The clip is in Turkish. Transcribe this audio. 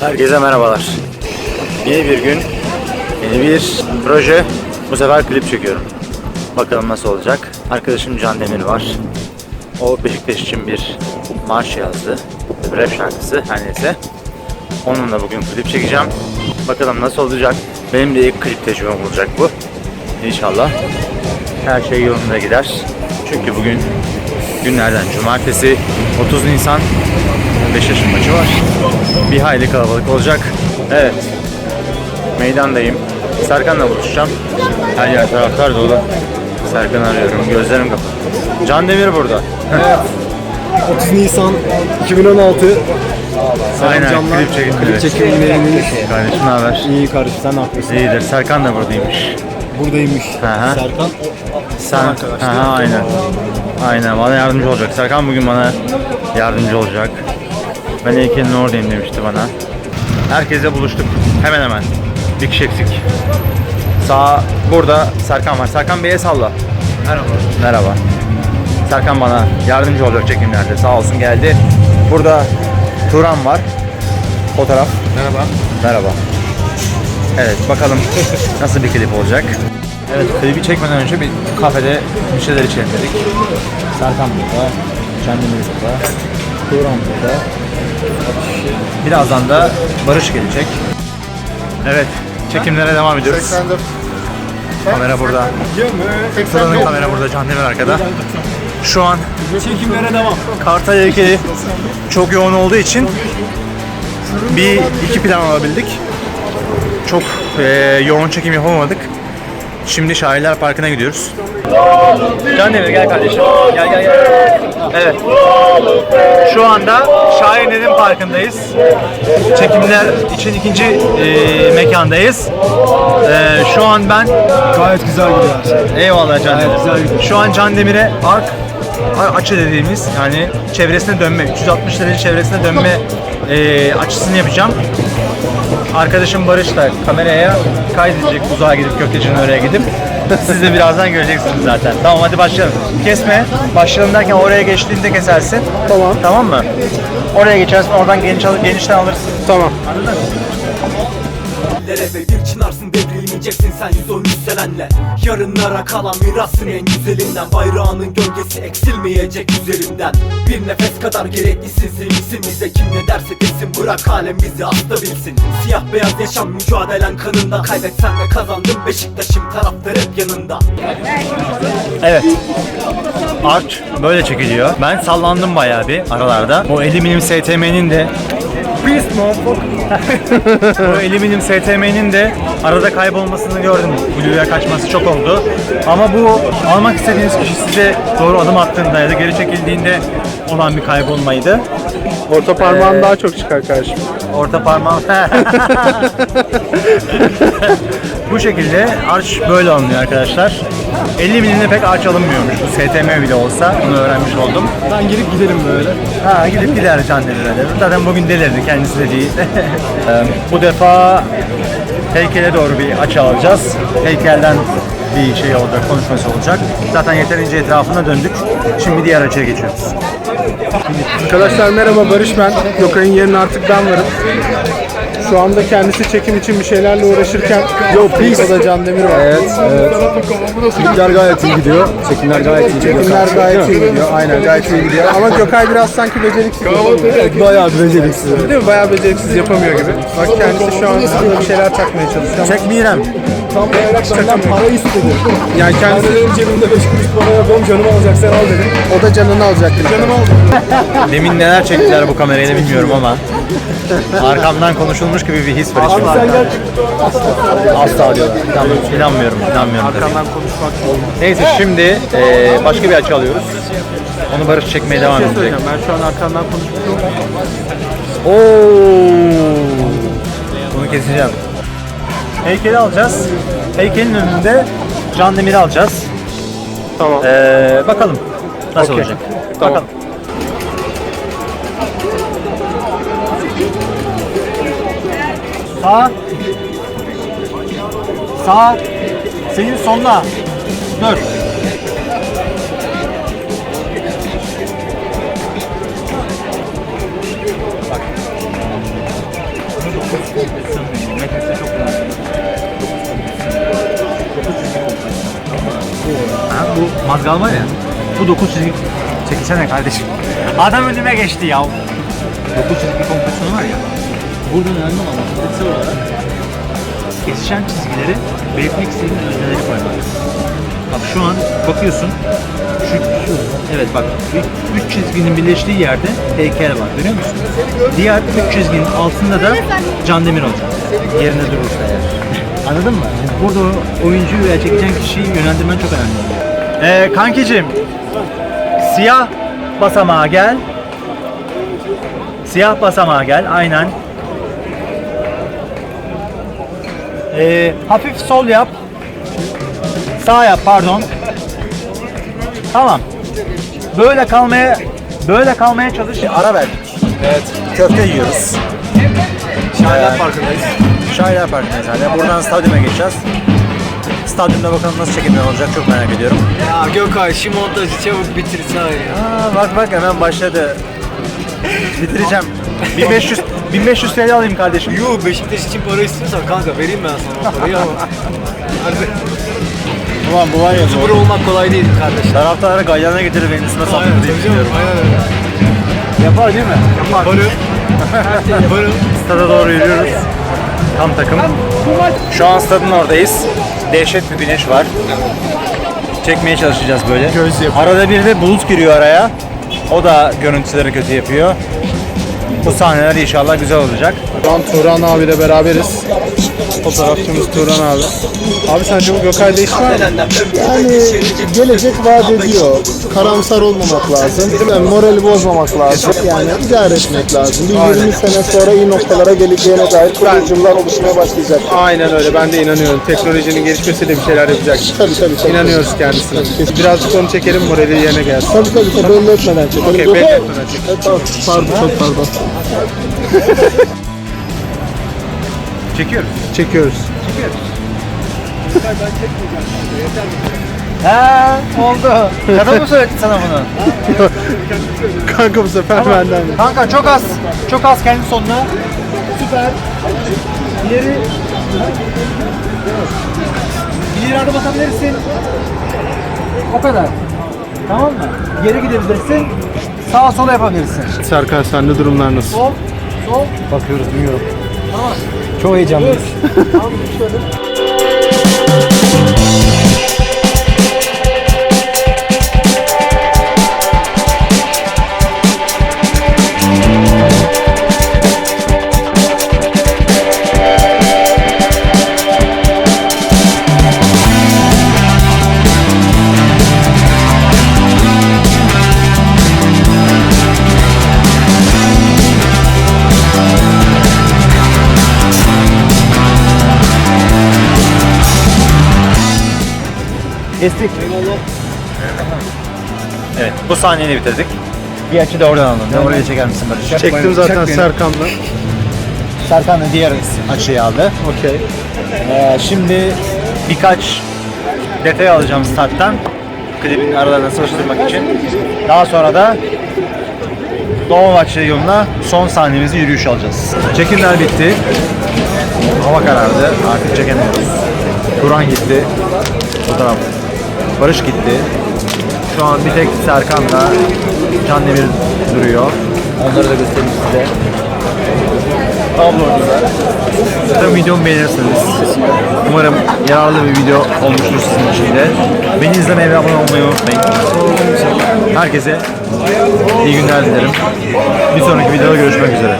Herkese merhabalar. Yeni bir gün, yeni bir proje. Bu sefer klip çekiyorum. Bakalım nasıl olacak. Arkadaşım Can Demir var. O Beşiktaş için bir marş yazdı. Bir rap şarkısı her neyse. Onunla bugün klip çekeceğim. Bakalım nasıl olacak. Benim de ilk klip tecrübem olacak bu. İnşallah her şey yolunda gider. Çünkü bugün günlerden cumartesi 30 Nisan Beşiktaş'ın maçı var. Bir hayli kalabalık olacak. Evet. Meydandayım. Serkan'la buluşacağım. Her yer taraftar dolu. Serkan arıyorum. Gözlerim kapalı. Can Demir burada. Evet. 30 Nisan 2016. Selam Aynen, canlar. klip çekim- Klip yenilik. Kardeşim ne haber? İyi kardeşim sen ne yapıyorsun? İyidir. Serkan da buradaymış. Buradaymış. Hı. Serkan. Sen, arkadaş Aha, aynen. Aynen bana yardımcı olacak. Serkan bugün bana yardımcı olacak. Ben heykelin oradayım demişti bana. Herkesle buluştuk. Hemen hemen. Bir kişi eksik. Sağ burada Serkan var. Serkan Bey'e salla. Merhaba. Merhaba. Serkan bana yardımcı olacak çekimlerde. Sağ olsun geldi. Burada Turan var. Fotoğraf. Merhaba. Merhaba. Evet bakalım nasıl bir klip olacak. Evet klibi çekmeden önce bir kafede bir şeyler içelim dedik. Serkan burada. Kendimiz burada. Turan burada. Birazdan da Barış gelecek. Evet çekimlere devam ediyoruz. Kamera burada. Turan'ın kamera burada. Can Demir arkada. Şu an Çekimlere devam. Kartal heykeli çok yoğun olduğu için bir iki plan alabildik. Çok eee, yoğun çekim yapamadık. Şimdi Şairler Parkı'na gidiyoruz. Can Demir gel kardeşim. Gel gel gel. Evet. Şu anda Şairlerin Parkı'ndayız. Çekimler için ikinci eee, mekandayız. Eee, şu an ben Gayet güzel gidiyor her şey. Eyvallah Can Demir. güzel gidiyor. Şu an Can Demir'e ark a- açı dediğimiz yani çevresine dönme, 360 derece çevresine dönme e, açısını yapacağım. Arkadaşım Barış da kameraya kaydedecek uzağa gidip köftecinin oraya gidip. Siz de birazdan göreceksiniz zaten. Tamam hadi başlayalım. Kesme. Başlayalım derken oraya geçtiğinde kesersin. Tamam. Tamam mı? Oraya geçersin oradan geniş genişten alırsın. Tamam. Dillere ve bir çınarsın devrilmeyeceksin sen yüz on yükselenle Yarınlara kalan mirasın en güzelinden. Bayrağının gölgesi eksilmeyecek üzerimden Bir nefes kadar gereklisin sevinsin bize. Kim ne derse desin bırak alem bizi hasta bilsin. Siyah beyaz yaşam mücadelen kanında. Kaybetsen de kazandım Beşiktaş'ım taraftar hep yanında. Evet. Arch böyle çekiliyor. Ben sallandım bayağı bir aralarda. O 50 milim STM'nin de Peace motherfucker. 50 milim STM'nin de arada kaybolmasını gördüm. Blue'ya kaçması çok oldu. Ama bu almak istediğiniz kişi size doğru adım attığında ya da geri çekildiğinde olan bir kaybolmaydı. Orta parmağın daha çok çıkar kardeşim. Orta parmağım. Bu şekilde arç böyle alınıyor arkadaşlar. 50 milimde pek arç alınmıyormuş bu STM bile olsa. Bunu öğrenmiş oldum. Ben girip gidelim böyle. Ha gidip gider Can Demir'e de. Zaten bugün delirdi kendisi de değil. Bu defa heykele doğru bir açı alacağız. Heykelden bir şey olacak, konuşması olacak. Zaten yeterince etrafına döndük. Şimdi diğer açıya geçiyoruz. Arkadaşlar merhaba Barış ben. Gökay'ın yerine artık ben varım. Şu anda kendisi çekim için bir şeylerle uğraşırken Yo peace. O da Can Demir var. Evet, evet. Çekimler gayet iyi gidiyor. Çekimler gayet iyi gidiyor. Çekimler gayet iyi gidiyor. Aynen gayet iyi gidiyor. Ama Gökay biraz sanki beceriksiz. Bayağı beceriksiz. Değil mi? Bayağı beceriksiz yapamıyor gibi. Bak kendisi şu an bir şeyler çakmaya çalışıyor. ama Çek Mirem. Tam benden para istedi. Yani kendisi benim cebimde 5 kuruş para yok. Oğlum canımı alacaksan al dedi. O da canını alacak. Canımı aldı. Demin neler çektiler bu kamerayla bilmiyorum ama arkamdan konuşulmuş gibi bir his var Abi içimde. sen gel. Asla diyorlar. İnanmıyorum, inanmıyorum. inanmıyorum tabii. Arkamdan konuşmak olmaz. Neyse şimdi eee, başka bir açı alıyoruz. Onu Barış çekmeye devam edecek. söyleyeceğim. Ben şu an arkamdan konuşmuyorum. Oo. Bunu keseceğim. Heykeli alacağız. Heykelin önünde Can Demir'i alacağız. Tamam. Eee, bakalım nasıl Okey. olacak. Tamam. Bakalım. Sağ. Sağ. Senin sonuna. Dur. Ha, bu mazgal var ya. Bu 9 çizgi. Çekilsene kardeşim. Adam önüme geçti ya. 9 çizgi komple. Burada önemli olan matematiksel olarak kesişen çizgileri belirtmek istediğin özneleri koymak. Bak şu an bakıyorsun şu, evet bak üç, çizginin birleştiği yerde heykel var görüyor musun? Diğer üç çizginin altında da Can Demir olacak. Yerine durursa eğer. Anladın mı? Burada oyuncuyu veya çekeceğin kişiyi yönlendirmen çok önemli. Ee, kankicim siyah basamağa gel. Siyah basamağa gel aynen. Ee, hafif sol yap. Sağ yap pardon. Tamam. Böyle kalmaya böyle kalmaya çalış. Ara verdik. Evet. Köfte yiyoruz. Şahiler Parkı'ndayız. Şahiler Parkı'ndayız hala. Buradan stadyuma geçeceğiz. Stadyumda bakalım nasıl çekimler olacak çok merak ediyorum. Ya Gökay şu montajı çabuk bitirsene ya. Aa, bak bak hemen başladı. Bitireceğim. 1500 1500 TL alayım kardeşim. Yuh Beşiktaş için para istiyorsan kanka vereyim ben sana o parayı ama. Ulan bu var ya Spor olmak kolay değil kardeşler. Taraftarları galyana getirir benim üstüme saptır diye tabii canım, düşünüyorum. aynen öyle. Yapar değil mi? Yapar. Yaparım. Yaparım. Stada doğru yürüyoruz. Tam takım. Şu an stadın oradayız. Dehşet bir güneş var. Çekmeye çalışacağız böyle. Göz yapıyor. Arada bir de bulut giriyor araya. O da görüntüleri kötü yapıyor. Bu sahneler inşallah güzel olacak. Şu an Turan abiyle beraberiz. Fotoğrafçımız Turan abi. Abi sence bu Gökay değişmez mi? Yani gelecek vaat ediyor. Karamsar olmamak lazım. Yani morali bozmamak lazım. Yani idare etmek lazım. Bir 20 sene sonra iyi noktalara geleceğine dair kıvılcımlar oluşmaya başlayacak. Aynen öyle. Ben de inanıyorum. Teknolojinin gelişmesiyle bir şeyler yapacak. Tabii tabii tabii. İnanıyoruz kendisine. Birazcık onu çekelim morali yerine gelsin. Tabii tabii tabii. Belli etmeden çekelim. Okey, belli etmeden çekelim. Pardon, pardon, çok pardon. Çekiyoruz. Çekiyoruz. Ha oldu. Kadın mı söyledi sana bunu? Kanka bu sefer benden. Kanka çok az. Çok az kendi sonuna. Süper. İleri. İleri adım atabilirsin. O kadar. Tamam mı? Geri gidebilirsin. Sağa sola yapabilirsin. Serkan sende durumlar nasıl? Sol. Sol. Bakıyoruz, duyuyorum. Tamam. Çok heyecanlıyız. Kestik. Evet, bu sahneyi de bitirdik. Bir açı da oradan alın. Ne oraya çeker misin Barış? Çektim zaten Serkan'la. Serkan da diğer açıyı aldı. Okey. Ee, şimdi birkaç detay alacağım starttan. Klibin aralarına sıkıştırmak için. Daha sonra da Dolmabahçe yoluna son sahnemizi yürüyüş alacağız. Çekimler bitti. Hava karardı. Artık çekemiyoruz. Turan gitti. Fotoğraf. Barış gitti. Şu an bir tek Serkan'la Can Demir duruyor. Onları da göstereyim size. Tablo orada. Umarım videomu beğenirsiniz. Umarım yararlı bir video olmuştur sizin için de. Beni izlemeye ve abone olmayı unutmayın. Herkese iyi günler dilerim. Bir sonraki videoda görüşmek üzere.